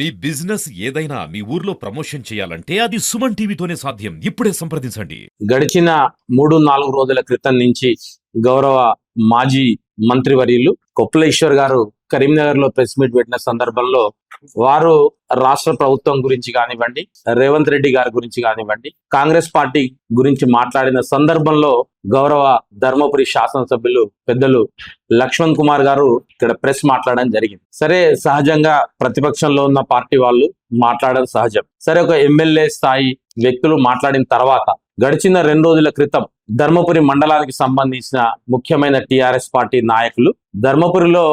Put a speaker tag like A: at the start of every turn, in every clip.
A: మీ business ఏదైనా మీ ఊర్లో promotion చేయాలంటే అది సుమన్ టీవీతోనే సాధ్యం. ఇప్పుడే సంప్రదించండి.
B: గడిచిన మూడు నాలుగు రోజుల క్రితం నుంచి గౌరవ మాజీ మంత్రివర్యులు కొప్పులేశ్వర్ గారు కరీంనగర్లో ప్రెస్ మీట్ పెట్టిన సందర్భంలో వారు రాష్ట్ర ప్రభుత్వం గురించి కానివ్వండి రేవంత్ రెడ్డి గారి గురించి కానివ్వండి కాంగ్రెస్ పార్టీ గురించి మాట్లాడిన సందర్భంలో గౌరవ ధర్మపురి శాసనసభ్యులు పెద్దలు లక్ష్మణ్ కుమార్ గారు ఇక్కడ ప్రెస్ మాట్లాడడం జరిగింది. సరే సహజంగా ప్రతిపక్షంలో ఉన్న పార్టీ వాళ్ళు మాట్లాడడం సహజం. సరే ఒక ఎమ్మెల్యే స్థాయి వ్యక్తులు మాట్లాడిన తర్వాత గడిచిన రెండు రోజుల క్రితం ధర్మపురి మండలానికి సంబంధించిన ముఖ్యమైన టిఆర్ఎస్ పార్టీ నాయకులు. ధర్మపురిలో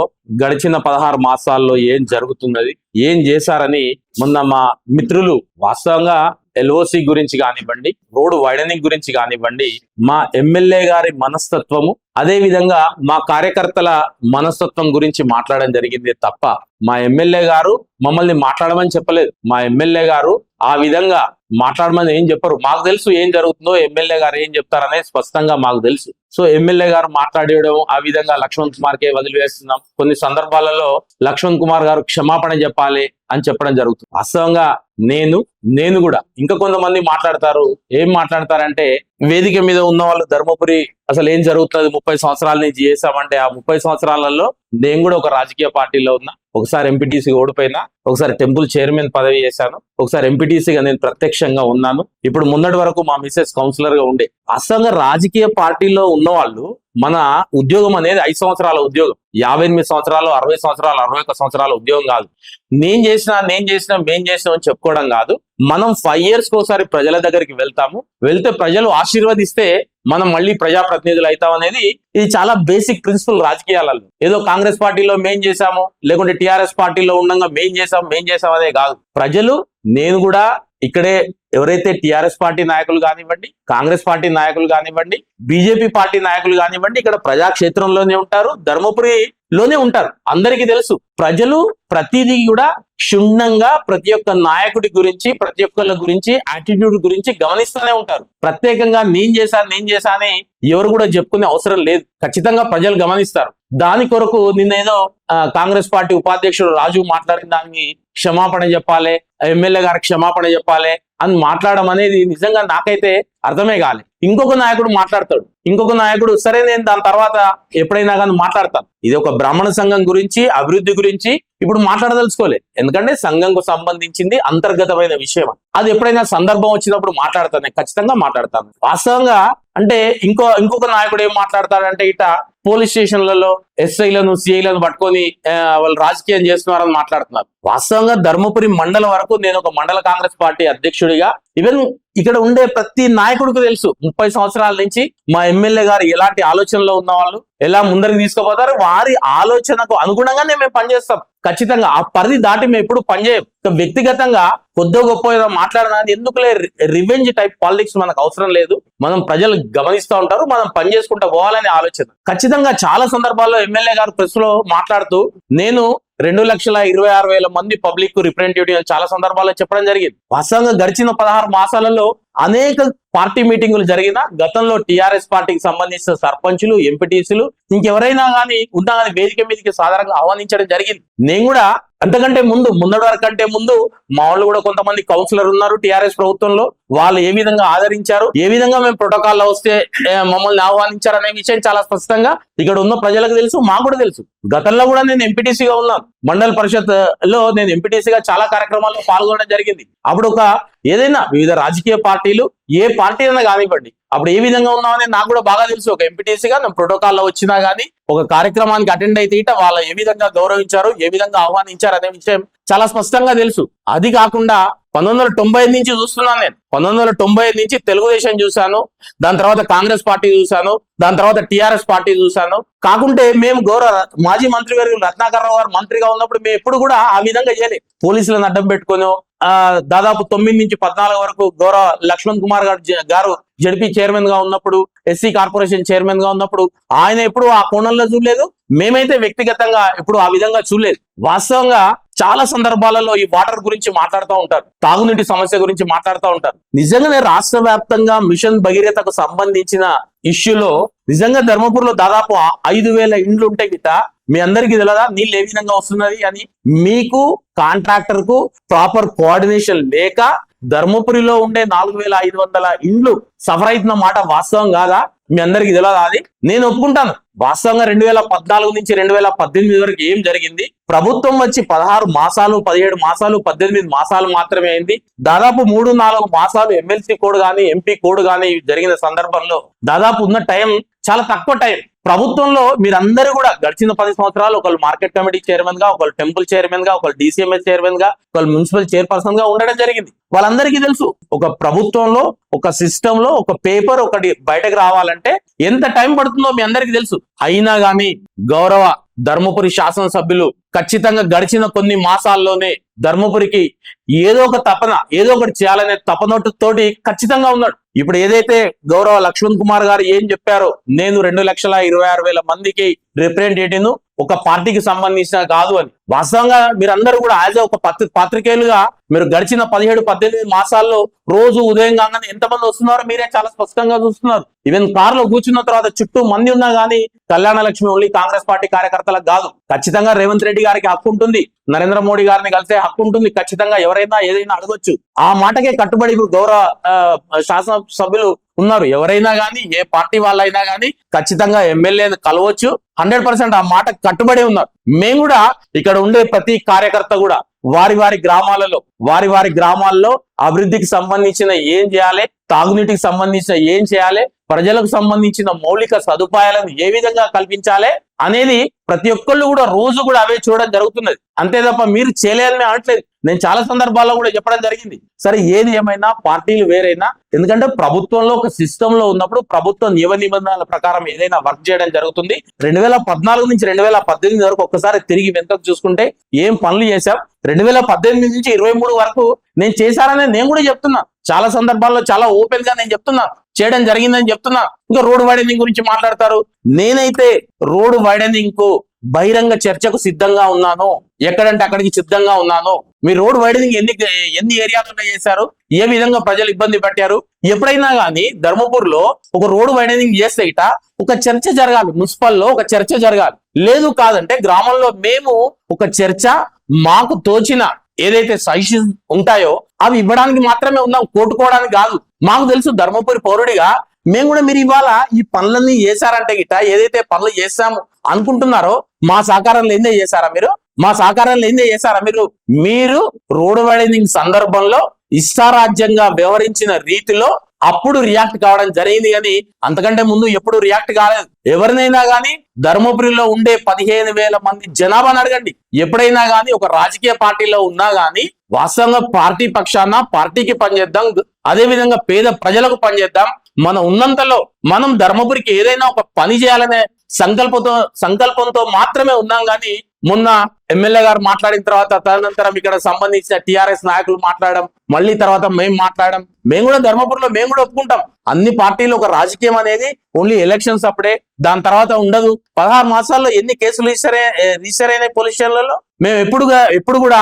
B: గడిచిన పదహారు మాసాల్లో ఏం జరుగుతున్నది ఏం చేశారని మొన్న మా మిత్రులు వాస్తవంగా ఎల్ఓసి గురించి కానివ్వండి రోడ్డు వైడనింగ్ గురించి కానివ్వండి మా ఎమ్మెల్యే గారి మనస్తత్వము అదే విధంగా మా కార్యకర్తల మనస్తత్వం గురించి మాట్లాడడం జరిగింది తప్ప మా ఎమ్మెల్యే గారు మమ్మల్ని మాట్లాడమని చెప్పలేదు. మా ఎమ్మెల్యే గారు ఆ విధంగా మాట్లాడమని ఏం చెప్పరు. మాకు తెలుసు ఏం జరుగుతుందో ఎమ్మెల్యే గారు ఏం చెప్తారనేది స్పష్టంగా మాకు తెలుసు. సో ఎమ్మెల్యే గారు మాట్లాడేయడం ఆ విధంగా లక్ష్మణ్ కుమార్ కే వదిలివేస్తున్నాం. కొన్ని సందర్భాలలో లక్ష్మణ్ కుమార్ గారు క్షమాపణ చెప్పాలి అని చెప్పడం జరుగుతుంది. వాస్తవంగా నేను నేను కూడా ఇంకా కొంతమంది మాట్లాడతారు. ఏం మాట్లాడతారంటే వేదిక మీద ఉన్న వాళ్ళు ధర్మపురి అసలు ఏం జరుగుతుంది ముప్పై సంవత్సరాల నుంచి చేసామంటే ఆ ముప్పై సంవత్సరాలలో నేను కూడా ఒక రాజకీయ పార్టీలో ఉన్నా ఒకసారి ఎంపీటీసీ ఓడిపోయినా ఒకసారి టెంపుల్ చైర్మన్ పదవి చేశాను. ఒకసారి ఎంపీటీసీగా నేను ప్రత్యక్షంగా ఉన్నాను. ఇప్పుడు మొన్నటి వరకు మా మిసెస్ కౌన్సిలర్గా ఉండే. అసలు రాజకీయ పార్టీలో ఉన్న వాళ్ళు మన ఉద్యోగం అనేది ఐదు సంవత్సరాల ఉద్యోగం. యాభై ఎనిమిది సంవత్సరాలు అరవై సంవత్సరాలు అరవై ఒక్క సంవత్సరాల ఉద్యోగం కాదు. నేను చేసినా నేను చేసినా మేం చేసినాం అని చెప్పుకోవడం కాదు. మనం ఫైవ్ ఇయర్స్ ఒకసారి ప్రజల దగ్గరికి వెళ్తాము. వెళ్తే ప్రజలు ఆశీర్వదిస్తే మనం మళ్ళీ ప్రజాప్రతినిధులు అవుతాం అనేది ఇది చాలా బేసిక్ ప్రిన్సిపల్ రాజకీయాలలో. ఏదో కాంగ్రెస్ పార్టీలో మేం చేశాము లేకుంటే టిఆర్ఎస్ పార్టీలో ఉండగా మేం చేసాం మేం చేసాం అదే కాదు. ప్రజలు నేను కూడా ఇక్కడే ఎవరైతే టిఆర్ఎస్ పార్టీ నాయకులు కానివ్వండి కాంగ్రెస్ పార్టీ నాయకులు కానివ్వండి బీజేపీ పార్టీ నాయకులు కానివ్వండి ఇక్కడ ప్రజాక్షేత్రంలోనే ఉంటారు. ధర్మపురి లోనే ఉంటారు. అందరికీ తెలుసు. ప్రజలు ప్రతిదీ కూడా క్షుణ్ణంగా ప్రతి ఒక్క నాయకుడి గురించి ప్రతి ఒక్కళ్ళ గురించి యాటిట్యూడ్ గురించి గమనిస్తూనే ఉంటారు. ప్రత్యేకంగా నేను చేశాను నేను చేశా అని ఎవరు కూడా చెప్పుకునే అవసరం లేదు. ఖచ్చితంగా ప్రజలు గమనిస్తారు. దాని కొరకు నిన్నేదో కాంగ్రెస్ పార్టీ ఉపాధ్యక్షుడు రాజు మాట్లాడిన దానికి క్షమాపణ చెప్పాలి ఎమ్మెల్యే గారికి క్షమాపణ చెప్పాలి అని మాట్లాడడం అనేది నిజంగా నాకైతే అర్థమే కాలే. ఇంకొక నాయకుడు మాట్లాడతాడు. ఇంకొక నాయకుడు సరే నేను దాని తర్వాత ఎప్పుడైనా కానీ మాట్లాడతాను. ఇది ఒక బ్రాహ్మణ సంఘం గురించి అభివృద్ధి గురించి ఇప్పుడు మాట్లాడదలుచుకోలే. ఎందుకంటే సంఘంకు సంబంధించింది అంతర్గతమైన విషయం అది ఎప్పుడైనా సందర్భం వచ్చినప్పుడు మాట్లాడతాను నేను ఖచ్చితంగా మాట్లాడతాను. వాస్తవంగా అంటే ఇంకో ఇంకొక నాయకుడు ఏం మాట్లాడతాడంటే ఇట పోలీస్ స్టేషన్లలో ఎస్ఐలను సిఐలను పట్టుకొని వాళ్ళు రాజకీయం చేస్తున్నారని మాట్లాడుతున్నారు. వాస్తవంగా ధర్మపురి మండలం వరకు నేను ఒక మండల కాంగ్రెస్ పార్టీ అధ్యక్షుడిగా ఈవెన్ ఇక్కడ ఉండే ప్రతి నాయకుడికి తెలుసు. ముప్పై సంవత్సరాల నుంచి మా ఎమ్మెల్యే గారు ఎలాంటి ఆలోచనలో ఉన్న వాళ్ళు ఎలా ముందరికి తీసుకుపోతారు వారి ఆలోచనకు అనుగుణంగానే మేము పనిచేస్తాం. ఖచ్చితంగా ఆ పరిధి దాటి మేము ఎప్పుడు పనిచేయం వ్యక్తిగతంగా కొద్దో గొప్ప ఏదో మాట్లాడడానికి ఎందుకులే రివెంజ్ టైప్ పాలిటిక్స్ మనకు అవసరం లేదు. మనం ప్రజలు గమనిస్తూ ఉంటారు మనం పని చేసుకుంటూ పోవాలనే ఆలోచన. ఖచ్చితంగా చాలా సందర్భాల్లో ఎమ్మెల్యే గారు ప్రెస్లో మాట్లాడుతూ నేను రెండు లక్షల ఇరవై ఆరు వేల మంది పబ్లిక్ రిప్రజెంటేటివ్ చాలా సందర్భాల్లో చెప్పడం జరిగింది. వాస్తవంగా గడిచిన పదహారు మాసాలలో అనేక పార్టీ మీటింగులు జరిగిన గతంలో టిఆర్ఎస్ పార్టీకి సంబంధించిన సర్పంచులు ఎంపీటీసీలు ఇంకెవరైనా కానీ ఉన్నా కానీ వేదిక మీదకి సాధారణంగా ఆహ్వానించడం జరిగింది. నేను కూడా అంతకంటే ముందు ముందటి వరకు కంటే ముందు మా వాళ్ళు కూడా కొంతమంది కౌన్సిలర్ ఉన్నారు టిఆర్ఎస్ ప్రభుత్వంలో. వాళ్ళు ఏ విధంగా ఆదరించారు? ఏ విధంగా మేము ప్రోటోకాల్లో వస్తే మమ్మల్ని ఆహ్వానించారు అనే విషయం చాలా స్పష్టంగా ఇక్కడ ఉన్న ప్రజలకు తెలుసు మాకు కూడా తెలుసు. గతంలో కూడా నేను ఎంపీటీసీగా ఉన్నాను. మండల పరిషత్లో నేను ఎంపీటీసీగా చాలా కార్యక్రమాల్లో పాల్గొనడం జరిగింది. అప్పుడు ఒక ఏదైనా వివిధ రాజకీయ పార్టీలు ఏ పార్టీ అయినా కానివ్వండి అప్పుడు ఏ విధంగా ఉన్నామని నాకు కూడా బాగా తెలుసు. ఒక ఎంపీటీసీగా నేను ప్రోటోకాల్లో వచ్చినా కానీ ఒక కార్యక్రమానికి అటెండ్ అయితే ఇట వాళ్ళు ఏ విధంగా గౌరవించారు ఏ విధంగా ఆహ్వానించారు అనే విషయం చాలా స్పష్టంగా తెలుసు. అది కాకుండా పంతొమ్మిది వందల తొంభై ఐదు నుంచి చూస్తున్నాను నేను. పంతొమ్మిది వందల తొంభై ఐదు నుంచి తెలుగుదేశం చూశాను. దాని తర్వాత కాంగ్రెస్ పార్టీ చూశాను. దాని తర్వాత టిఆర్ఎస్ పార్టీ చూశాను. కాకుంటే మేము గౌరవ మాజీ మంత్రి గారు రత్నాకరరావు గారు మంత్రిగా ఉన్నప్పుడు మేము ఎప్పుడు కూడా ఆ విధంగా చేయలేదు పోలీసులను అడ్డం పెట్టుకొని ఆ దాదాపు తొమ్మిది నుంచి పద్నాలుగు వరకు గౌరవ లక్ష్మణ్ కుమార్ గారు జ- గారు జడిపి చైర్మన్గా ఉన్నప్పుడు ఎస్సీ కార్పొరేషన్ చైర్మన్గా ఉన్నప్పుడు ఆయన ఎప్పుడు ఆ కోణంలో చూడలేదు. మేమైతే వ్యక్తిగతంగా ఎప్పుడు ఆ విధంగా చూడలేదు. వాస్తవంగా చాలా సందర్భాలలో ఈ వాటర్ గురించి మాట్లాడుతూ ఉంటారు. తాగునీటి సమస్య గురించి మాట్లాడుతూ ఉంటారు. నిజంగానే రాష్ట్ర వ్యాప్తంగా మిషన్ భగీరథకు సంబంధించిన ఇష్యూలో నిజంగా ధర్మపురిలో దాదాపు ఐదు వేల ఇండ్లు ఉంటే గిట మీ అందరికి తెలియదా నీళ్ళు ఏ విధంగా వస్తున్నది అని మీకు కాంట్రాక్టర్కు ప్రాపర్ కోఆర్డినేషన్ లేక ధర్మపురిలో ఉండే నాలుగు వేల ఐదు వందల ఇండ్లు సఫర్ అవుతున్న మాట వాస్తవం కాదా? మీ అందరికి తెలియదు అది? నేను ఒప్పుకుంటాను. వాస్తవంగా రెండు వేల పద్నాలుగు నుంచి రెండు వేల పద్దెనిమిది వరకు ఏం జరిగింది? ప్రభుత్వం వచ్చి పదహారు మాసాలు పదిహేడు మాసాలు పద్దెనిమిది మాసాలు మాత్రమే అయింది. దాదాపు మూడు నాలుగు మాసాలు ఎమ్మెల్సీ కోడ్ గానీ ఎంపీ కోడ్ గానీ జరిగిన సందర్భంలో దాదాపు ఉన్న టైం చాలా తక్కువ టైం. ప్రభుత్వంలో మీరందరూ కూడా గడిచిన పది సంవత్సరాలు ఒకళ్ళు మార్కెట్ కమిటీ చైర్మన్గా ఒకళ్ళు టెంపుల్ చైర్మన్గా ఒకళ్ళు డిసిఎంఎస్ చైర్మన్గా ఒకళ్ళు మున్సిపల్ చైర్పర్సన్గా ఉండడం జరిగింది. వాళ్ళందరికీ తెలుసు ఒక ప్రభుత్వంలో ఒక సిస్టమ్లో ఒక పేపర్ ఒకటి బయటకు రావాలంటే ఎంత టైం పడుతుందో మీ అందరికీ తెలుసు. అయినా గాని గౌరవ ధర్మపురి శాసనసభ్యులు ఖచ్చితంగా గడిచిన కొన్ని మాసాల్లోనే ధర్మపురికి ఏదో ఒక తపన ఏదో ఒకటి చేయాలనే తపనోటు తోటి ఖచ్చితంగా ఉన్నాడు. ఇప్పుడు ఏదైతే గౌరవ లక్ష్మణ్ కుమార్ గారు ఏం చెప్పారో నేను రెండు లక్షల ఇరవై ఆరు వేల మందికి రిప్రజెంటేటివ్ ఒక పార్టీకి సంబంధించిన కాదు అని. వాస్తవంగా మీరందరూ కూడా యాజ్ ఒక పత్రి పాత్రికేయులుగా మీరు గడిచిన పదిహేడు పద్దెనిమిది మాసాల్లో రోజు ఉదయం కాగానే ఎంతమంది వస్తున్నారో మీరే చాలా స్పష్టంగా చూస్తున్నారు. ఈవెన్ కార్లో కూర్చున్న తర్వాత చుట్టూ మంది ఉన్నా గానీ కళ్యాణ లక్ష్మి ఓన్లీ కాంగ్రెస్ పార్టీ కార్యకర్తలకు కాదు. ఖచ్చితంగా రేవంత్ రెడ్డి గారికి హక్కు ఉంటుంది. నరేంద్ర మోడీ గారిని కలిసే హక్కు ఉంటుంది. ఖచ్చితంగా ఎవరైనా ఏదైనా అడగొచ్చు. ఆ మాటకే కట్టుబడి గౌరవ ఆ, శాసన సభ్యులు ఉన్నారు. ఎవరైనా కానీ ఏ పార్టీ వాళ్ళైనా కానీ ఖచ్చితంగా ఎమ్మెల్యే కలవచ్చు. హండ్రెడ్ పర్సెంట్ ఆ మాట కట్టుబడి ఉన్నారు. మేము కూడా ఇక్కడ ఉండే ప్రతి కార్యకర్త కూడా వారి వారి గ్రామాలలో వారి వారి గ్రామాల్లో అభివృద్ధికి సంబంధించిన ఏం చేయాలి తాగునీటికి సంబంధించిన ఏం చేయాలి ప్రజలకు సంబంధించిన మౌలిక సదుపాయాలను ఏ విధంగా కల్పించాలి అనేది ప్రతి ఒక్కళ్ళు కూడా రోజు కూడా అవే చూడడం జరుగుతున్నది. అంతే తప్ప మీరు చేయలేదని అనట్లేదు. నేను చాలా సందర్భాల్లో కూడా చెప్పడం జరిగింది. సరే ఏది ఏమైనా పార్టీలు వేరైనా ఎందుకంటే ప్రభుత్వంలో ఒక సిస్టమ్లో ఉన్నప్పుడు ప్రభుత్వ నియమ నిబంధనల ప్రకారం ఏదైనా వర్క్ చేయడం జరుగుతుంది. రెండు వేల పద్నాలుగు నుంచి రెండు వేల పద్దెనిమిది వరకు ఒక్కసారి తిరిగి వెనకకు చూసుకుంటే ఏం పనులు చేశాం? రెండు వేల పద్దెనిమిది నుంచి ఇరవై మూడు వరకు నేను చేశానని నేను కూడా చెప్తున్నా. చాలా సందర్భాల్లో చాలా ఓపెన్గా నేను చెప్తున్నా. చేయడం జరిగిందని చెప్తున్నా. ఇంకా రోడ్ వైడనింగ్ గురించి మాట్లాడతారు. నేనైతే రోడ్డు వైడనింగ్కు బహిరంగ చర్చకు సిద్ధంగా ఉన్నాను. ఎక్కడంటే అక్కడికి సిద్ధంగా ఉన్నాను. మీ రోడ్ వైడనింగ్ ఎన్ని ఎన్ని ఏరియాలలో చేశారు? ఏ విధంగా ప్రజలు ఇబ్బంది పెట్టారు? ఎప్పుడైనా గానీ ధర్మపూర్లో ఒక రోడ్ వైడనింగ్ చేస్తే ఇట ఒక చర్చ జరగాలి. మున్సిపల్లో ఒక చర్చ జరగాలి. లేదు కాదంటే గ్రామంలో మేము ఒక చర్చ మాకు తోచిన ఏదైతే సజెషన్ ఉంటాయో అవి ఇవ్వడానికి మాత్రమే ఉన్నాం. కోట్టుకోవడానికి కాదు. మాకు తెలుసు ధర్మపురి పౌరుడిగా. మేము కూడా మీరు ఇవాళ ఈ పనులన్నీ చేశారంటే గిట్ట ఏదైతే పనులు చేస్తాము అనుకుంటున్నారో మా సహకారం ఏందే చేశారా మీరు? మా సహకారంలో ఏందే చేశారా మీరు? మీరు రోడ్ వైడనింగ్ సందర్భంలో ఇష్టారాజ్యంగా వ్యవహరించిన రీతిలో అప్పుడు రియాక్ట్ కావడం జరిగింది కానీ అంతకంటే ముందు ఎప్పుడు రియాక్ట్ కాలేదు. ఎవరినైనా కానీ ధర్మపురిలో ఉండే పదిహేను వేల మంది జనాభాని అడగండి. ఎప్పుడైనా కానీ ఒక రాజకీయ పార్టీలో ఉన్నా కానీ వాస్తవంగా పార్టీ పక్షాన పార్టీకి పనిచేద్దాం అదే విధంగా పేద ప్రజలకు పనిచేద్దాం. మనం ఉన్నంతలో మనం ధర్మపురికి ఏదైనా ఒక పని చేయాలనే సంకల్పంతో సంకల్పంతో మాత్రమే ఉన్నాం కానీ మొన్న ఎమ్మెల్యే గారు మాట్లాడిన తర్వాత తదనంతరం ఇక్కడ సంబంధించిన టిఆర్ఎస్ నాయకులు మాట్లాడడం మళ్ళీ తర్వాత మేము మాట్లాడడం మేము కూడా ధర్మపురంలో మేము కూడా ఒప్పుకుంటాం. అన్ని పార్టీలు ఒక రాజకీయం అనేది ఓన్లీ ఎలక్షన్స్ అప్పుడే దాని తర్వాత ఉండదు. పదహారు మాసాల్లో ఎన్ని కేసులు రిజిస్టరే రిజిస్టర్ అయినాయి పోలీస్ స్టేషన్లలో? మేము ఎప్పుడు ఎప్పుడు కూడా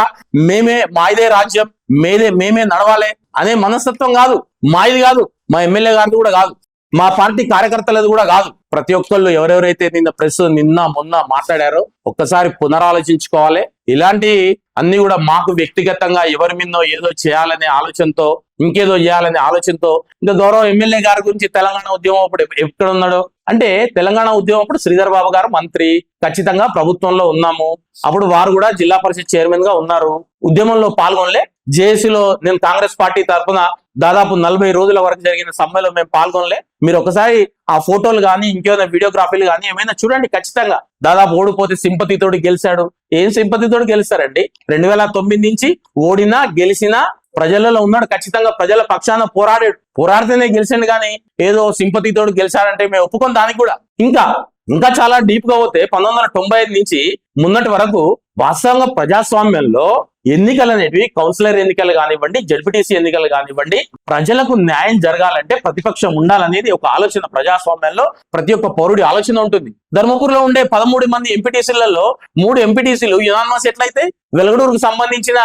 B: మేమే మాయిదే రాజ్యం మేదే మేమే నడవాలి అనే మనస్తత్వం కాదు. మాయిది కాదు. మా ఎమ్మెల్యే గారిది కూడా కాదు. మా పార్టీ కార్యకర్తలది కూడా కాదు. ప్రతి ఒక్కళ్ళు ఎవరెవరైతే నిన్న ప్రెస్ నిన్న మొన్న మాట్లాడారో ఒక్కసారి పునరాలోచించుకోవాలి. ఇలాంటి అన్ని కూడా మాకు వ్యక్తిగతంగా ఎవరి మీదో ఏదో చేయాలనే ఆలోచనతో ఇంకేదో చేయాలనే ఆలోచనతో ఇంకా గౌరవ ఎమ్మెల్యే గారి గురించి తెలంగాణ ఉద్యమం అప్పుడు ఎక్కడ ఉన్నాడు అంటే తెలంగాణ ఉద్యమం అప్పుడు శ్రీధర్ బాబు గారు మంత్రి ఖచ్చితంగా ప్రభుత్వంలో ఉన్నాము. అప్పుడు వారు కూడా జిల్లా పరిషత్ చైర్మన్గా ఉన్నారు. ఉద్యమంలో పాల్గొనలే. జేఏసీలో నేను కాంగ్రెస్ పార్టీ తరఫున దాదాపు నలభై రోజుల వరకు జరిగిన సమ్మెలో మేము పాల్గొనలే. మీరు ఒకసారి ఆ ఫోటోలు కానీ ఇంకేమైనా వీడియోగ్రఫీలు కానీ ఏమైనా చూడండి ఖచ్చితంగా. దాదాపు ఓడిపోతే సింపతితోడు గెలిచాడు. ఏం సింపతి గెలుస్తారండి? రెండు వేల తొమ్మిది నుంచి ఓడినా గెలిచినా ప్రజలలో ఉన్నాడు. ఖచ్చితంగా ప్రజల పక్షాన పోరాడాడు. పోరాడితేనే గెలిచాడు కానీ ఏదో సింపతి గెలిచారంటే గెలిచాడంటే మేము ఒప్పుకొని దానికి కూడా. ఇంకా ఇంకా చాలా డీప్గా పోతే పంతొమ్మిది వందల తొంభై ఐదు నుంచి మున్నటి వరకు వాస్తవంగా ప్రజాస్వామ్యంలో ఎన్నికలు అనేటివి కౌన్సిలర్ ఎన్నికలు కానివ్వండి జడ్పీటీసీ ఎన్నికలు కానివ్వండి ప్రజలకు న్యాయం జరగాలంటే ప్రతిపక్షం ఉండాలనేది ఒక ఆలోచన ప్రజాస్వామ్యంలో ప్రతి ఒక్క పౌరుడి ఆలోచన ఉంటుంది. ధర్మపురిలో ఉండే పదమూడు మంది ఎంపీటీసీలలో మూడు ఎంపీటీసీలు యునానిమస్ ఎట్లయితే? వెలగడూరుకు సంబంధించిన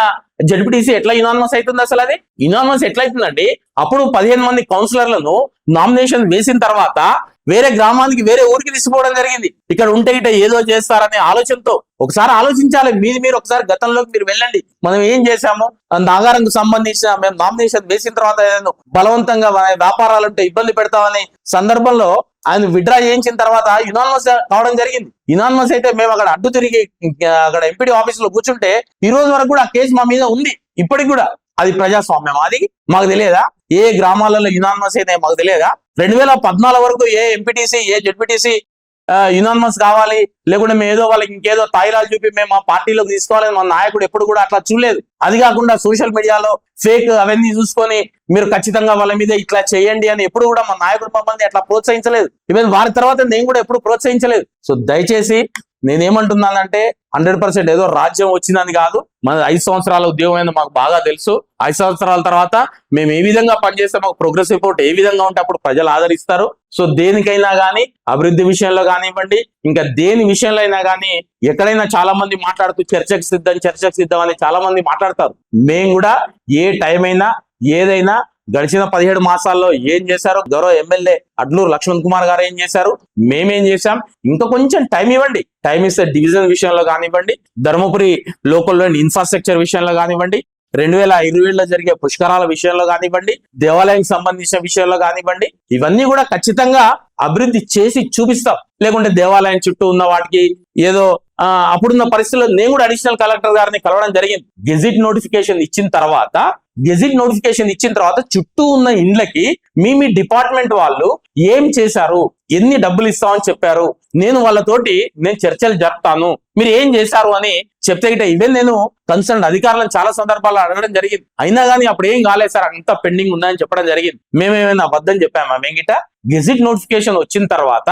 B: జడ్పీటీసీ ఎట్లా యునానిమస్ అవుతుంది అసలు అది? యునానిమస్ ఎట్లయితుందండి అప్పుడు పదిహేను మంది కౌన్సిలర్లను నామినేషన్ వేసిన తర్వాత వేరే గ్రామానికి వేరే ఊరికి తీసుకుపోవడం జరిగింది. ఇక్కడ ఉంటే ఇట ఏదో చేస్తారనే ఆలోచనతో ఒకసారి ఆలోచించాలి. మీది మీరు ఒకసారి గతంలోకి మీరు వెళ్ళండి. మనం ఏం చేశాము? ఆ నాగారంకు సంబంధించిన మేము నామినేషన్ వేసిన తర్వాత ఏదైనా బలవంతంగా వ్యాపారాలు వ్యాపారాలుంటే ఇబ్బంది పెడతామని సందర్భంలో ఆయన విడ్రా చేయించిన తర్వాత యునానిమస్ కావడం జరిగింది. యునానిమస్ అయితే మేము అక్కడ అడ్డు తిరిగి అక్కడ ఎంపీడీ ఆఫీస్లో కూర్చుంటే ఈ రోజు వరకు కూడా ఆ కేసు మా మీద ఉంది. ఇప్పటికి కూడా అది ప్రజాస్వామ్యం. అది మాకు తెలియదా? ఏ గ్రామాలలో యునానిమస్ అయితే మాకు తెలియదా? రెండు వేల పద్నాలుగు వరకు ఏ ఎంపీటీసీ ఏ జెడ్పీటీసీ యునానిమస్ కావాలి? లేకుంటే మేము ఏదో వాళ్ళకి ఇంకేదో తాయిలాలు చూపి మేము మా పార్టీలోకి తీసుకోవాలని మా నాయకుడు ఎప్పుడు కూడా అట్లా చూడలేదు. అది కాకుండా సోషల్ మీడియాలో ఫేక్ అవన్నీ చూసుకొని మీరు ఖచ్చితంగా వాళ్ళ మీద ఇట్లా చేయండి అని ఎప్పుడు కూడా మా నాయకుడు మమ్మల్ని అట్లా ప్రోత్సహించలేదు. ఈవెన్ వారి తర్వాత నేను కూడా ఎప్పుడు ప్రోత్సహించలేదు. సో దయచేసి నేనేమంటున్నానంటే హండ్రెడ్ పర్సెంట్ ఏదో రాజ్యం వచ్చిందని కాదు. మన ఐదు సంవత్సరాల ఉద్యోగం ఏందో మాకు బాగా తెలుసు. ఐదు సంవత్సరాల తర్వాత మేము ఏ విధంగా పనిచేస్తే మాకు ప్రోగ్రెస్ రిపోర్ట్ ఏ విధంగా ఉంటే అప్పుడు ప్రజలు ఆదరిస్తారు. సో దేనికైనా కానీ అభివృద్ధి విషయంలో కానివ్వండి ఇంకా దేని విషయంలో అయినా కానీ ఎక్కడైనా చాలా మంది మాట్లాడుతూ చర్చకు సిద్ధం చర్చకు సిద్ధం అని చాలా మంది మాట్లాడతారు. మేము కూడా ఏ టైం అయినా ఏదైనా గడిచిన పదిహేడు మాసాల్లో ఏం చేశారు? గౌరవ ఎమ్మెల్యే అడ్లూరు లక్ష్మణ్ కుమార్ గారు ఏం చేశారు? మేమేం చేశాం? ఇంకా కొంచెం టైం ఇవ్వండి. టైం ఇస్తే డివిజన్ విషయంలో కానివ్వండి ధర్మపురి లోకల్లోని ఇన్ఫ్రాస్ట్రక్చర్ విషయంలో కానివ్వండి రెండు వేల ఇరవైలో జరిగే పుష్కరాల విషయంలో కానివ్వండి దేవాలయానికి సంబంధించిన విషయంలో కానివ్వండి ఇవన్నీ కూడా ఖచ్చితంగా అభివృద్ధి చేసి చూపిస్తాం. లేకుంటే దేవాలయం చుట్టూ ఉన్న వాటికి ఏదో అప్పుడున్న పరిస్థితుల్లో నేను కూడా అడిషనల్ కలెక్టర్ గారిని కలవడం జరిగింది. గెజిట్ నోటిఫికేషన్ ఇచ్చిన తర్వాత గెజిట్ నోటిఫికేషన్ ఇచ్చిన తర్వాత చుట్టూ ఉన్న ఇండ్లకి మీ మీ డిపార్ట్మెంట్ వాళ్ళు ఏం చేశారు? ఎన్ని డబ్బులు ఇస్తామని చెప్పారు? నేను వాళ్ళతోటి నేను చర్చలు జరుపుతాను. మీరు ఏం చేశారు అని చెప్తే గిట్ట ఇవే నేను కన్సర్న్ అధికారులను చాలా సందర్భాల్లో అడగడం జరిగింది. అయినా కానీ అప్పుడు ఏం కాలేదు సార్ అంతా పెండింగ్ ఉందని చెప్పడం జరిగింది. మేమేమైనా అబద్ధం చెప్పామా? మేము గెజిట్ నోటిఫికేషన్ వచ్చిన తర్వాత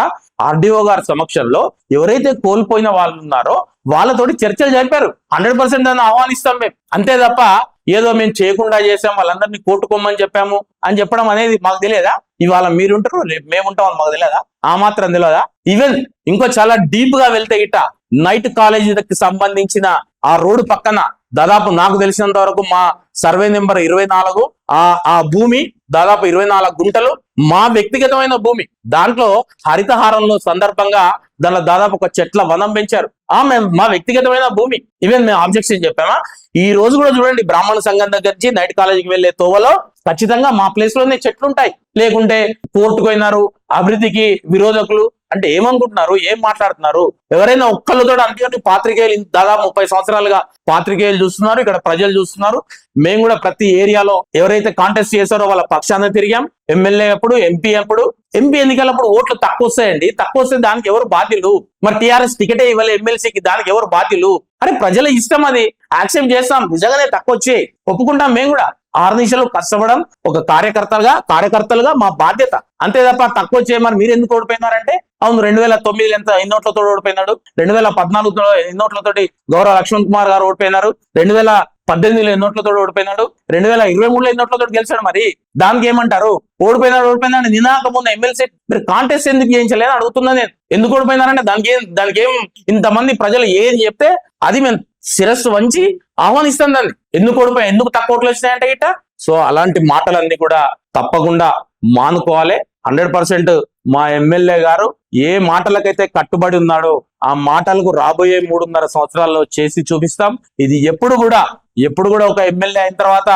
B: ఆర్డీఓ గారి సమక్షంలో ఎవరైతే కోల్పోయిన వాళ్ళు ఉన్నారో వాళ్ళతోటి చర్చలు జరిపారు. హండ్రెడ్ పర్సెంట్ దాన్ని ఆహ్వానిస్తాం మేము అంతే తప్ప ఏదో మేము చేయకుండా చేసాం వాళ్ళందరినీ కోట్టుకోమని చెప్పాము అని చెప్పడం అనేది మాకు తెలియదా? ఇవాళ మీరుంటారు రేపు మేము ఉంటాం అని మాకు తెలియదా? ఆ మాత్రం తెలియదా? ఈవెన్ ఇంకో చాలా డీప్గా వెళ్తే ఇట నైట్ కాలేజీకి సంబంధించిన ఆ రోడ్డు పక్కన దాదాపు నాకు తెలిసినంత వరకు మా సర్వే నెంబర్ ఇరవై నాలుగు. ఆ ఆ భూమి దాదాపు ఇరవై నాలుగు గుంటలు. మా వ్యక్తిగతమైన భూమి. దాంట్లో హరితహారంలో సందర్భంగా దానిలో దాదాపు ఒక చెట్ల వనం పెంచారు. ఆ మేము మా వ్యక్తిగతమైన భూమి. ఈవెన్ మేము ఆబ్జెక్షన్ చెప్పామా? ఈ రోజు కూడా చూడండి బ్రాహ్మణ సంఘం దగ్గర నుంచి నైట్ కాలేజీకి వెళ్ళే తోవలో ఖచ్చితంగా మా ప్లేస్లోనే చెట్లు ఉంటాయి. లేకుంటే కోర్టుకు పోయినారు అభివృద్ధికి విరోధకులు అంటే ఏమనుకుంటున్నారు? ఏం మాట్లాడుతున్నారు? ఎవరైనా ఒక్కళ్ళతో అంటే పాత్రికేయులు దాదాపు ముప్పై సంవత్సరాలుగా పాత్రికేయులు చూస్తున్నారు ఇక్కడ ప్రజలు చూస్తున్నారు. మేము కూడా ప్రతి ఏరియాలో ఎవరైతే కాంటెస్ట్ చేశారో వాళ్ళ పక్షాన తిరిగాం. ఎమ్మెల్యే అప్పుడు ఎంపీ అప్పుడు. ఎంపీ ఎన్నికలప్పుడు ఓట్లు తక్కువ వస్తాయండి. తక్కువ వస్తే దానికి ఎవరు బాధ్యులు? మరి టీఆర్ఎస్ టికెటే ఇవ్వలే ఎమ్మెల్సీకి దానికి ఎవరు బాధ్యులు? అరే ప్రజల ఇష్టం అది. యాక్సెప్ట్ చేస్తాం. నిజంగానే తక్కువ వచ్చే ఒప్పుకుంటాం మేము కూడా. ఆరు నిమిషాలు కష్టపడడం ఒక కార్యకర్తలుగా కార్యకర్తలుగా మా బాధ్యత. అంతే తప్ప తక్కువ చేయమని మీరు ఎందుకు ఓడిపోయినారంటే అవును రెండు వేల తొమ్మిది ఎంత ఎన్నోట్లతో ఓడిపోయినాడు? రెండు వేల పద్నాలుగులో ఎన్నోట్లతోటి గౌరవ లక్ష్మణ్ కుమార్ గారు ఓడిపోయినారు. రెండు వేల పద్దెనిమిదిలో ఎన్నోట్లతో ఓడిపోయినాడు. రెండు వేల ఇరవై మూడులో ఎన్నోట్లతో గెలిచాడు మరి. దానికి ఏమంటారు? ఓడిపోయినాడు ఓడిపోయినాడు. నినాక ముందు ఎమ్మెల్సీ మీరు కాంటెస్ట్ ఎందుకు చేయించలేదు అడుగుతున్నా నేను. ఎందుకు ఓడిపోయినారంటే దానికి ఏం దానికి ఏం ఇంతమంది ప్రజలు ఏది చెప్తే అది మేము శిరస్సు వంచి ఆహ్వానిస్తాం దాన్ని. ఎందుకు ఓడిపోయి? ఎందుకు తక్కువ ఓట్లు వచ్చినాయంటే ఇట సో అలాంటి మాటలన్నీ కూడా తప్పకుండా మానుకోవాలి. హండ్రెడ్ పర్సెంట్ మా ఎమ్మెల్యే గారు ఏ మాటలకైతే కట్టుబడి ఉన్నాడో ఆ మాటలకు రాబోయే మూడున్నర సంవత్సరాల్లో చేసి చూపిస్తాం. ఇది ఎప్పుడు కూడా ఎప్పుడు కూడా ఒక ఎమ్మెల్యే అయిన తర్వాత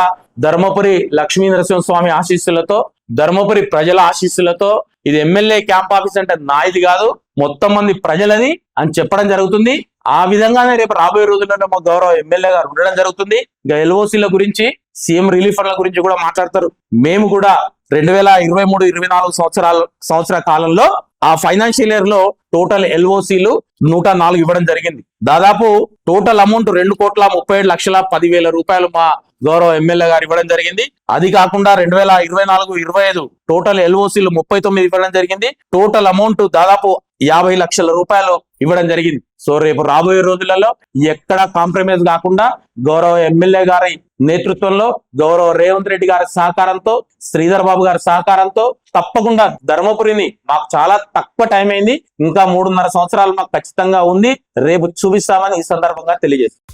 B: ధర్మపురి లక్ష్మీ నరసింహస్వామి ఆశీస్సులతో ధర్మపురి ప్రజల ఆశీస్సులతో ఇది ఎమ్మెల్యే క్యాంప్ ఆఫీస్ అంటే నాది కాదు మొత్తం మంది ప్రజలది అని చెప్పడం జరుగుతుంది. ఆ విధంగానే రేపు రాబోయే రోజుల్లో మా గౌరవ ఎమ్మెల్యే గారు ఉండడం జరుగుతుంది. ఇంకా ఎల్ఓసీల గురించి సీఎం రిలీఫర్ల గురించి కూడా మాట్లాడతారు. మేము కూడా రెండు వేల ఇరవై మూడు ఇరవై నాలుగు సంవత్సరాల సంవత్సర కాలంలో ఆ ఫైనాన్షియల్ ఇయర్లో టోటల్ ఎల్ఓసీలు నూట నాలుగు ఇవ్వడం జరిగింది. దాదాపు టోటల్ అమౌంట్ రెండు కోట్ల ముప్పై ఏడు లక్షల పదివేల రూపాయలు మా గౌరవ ఎమ్మెల్యే గారు ఇవ్వడం జరిగింది. అది కాకుండా రెండు వేల ఇరవై నాలుగు ఇరవై ఐదు టోటల్ ఎల్ఓసీలు ముప్పై తొమ్మిది ఇవ్వడం జరిగింది. టోటల్ అమౌంట్ దాదాపు యాభై లక్షల రూపాయలు ఇవ్వడం జరిగింది. సో రేపు రాబోయే రోజులలో ఎక్కడ కాంప్రమైజ్ కాకుండా గౌరవ ఎమ్మెల్యే గారి నేతృత్వంలో గౌరవ రేవంత్ రెడ్డి గారి సహకారంతో శ్రీధర్ బాబు గారి సహకారంతో తప్పకుండా ధర్మపురిని మాకు చాలా తక్కువ టైం అయింది. ఇంకా మూడున్నర సంవత్సరాలు మాకు ఖచ్చితంగా ఉంది. రేపు చూపిస్తామని ఈ సందర్భంగా తెలియజేస్తాం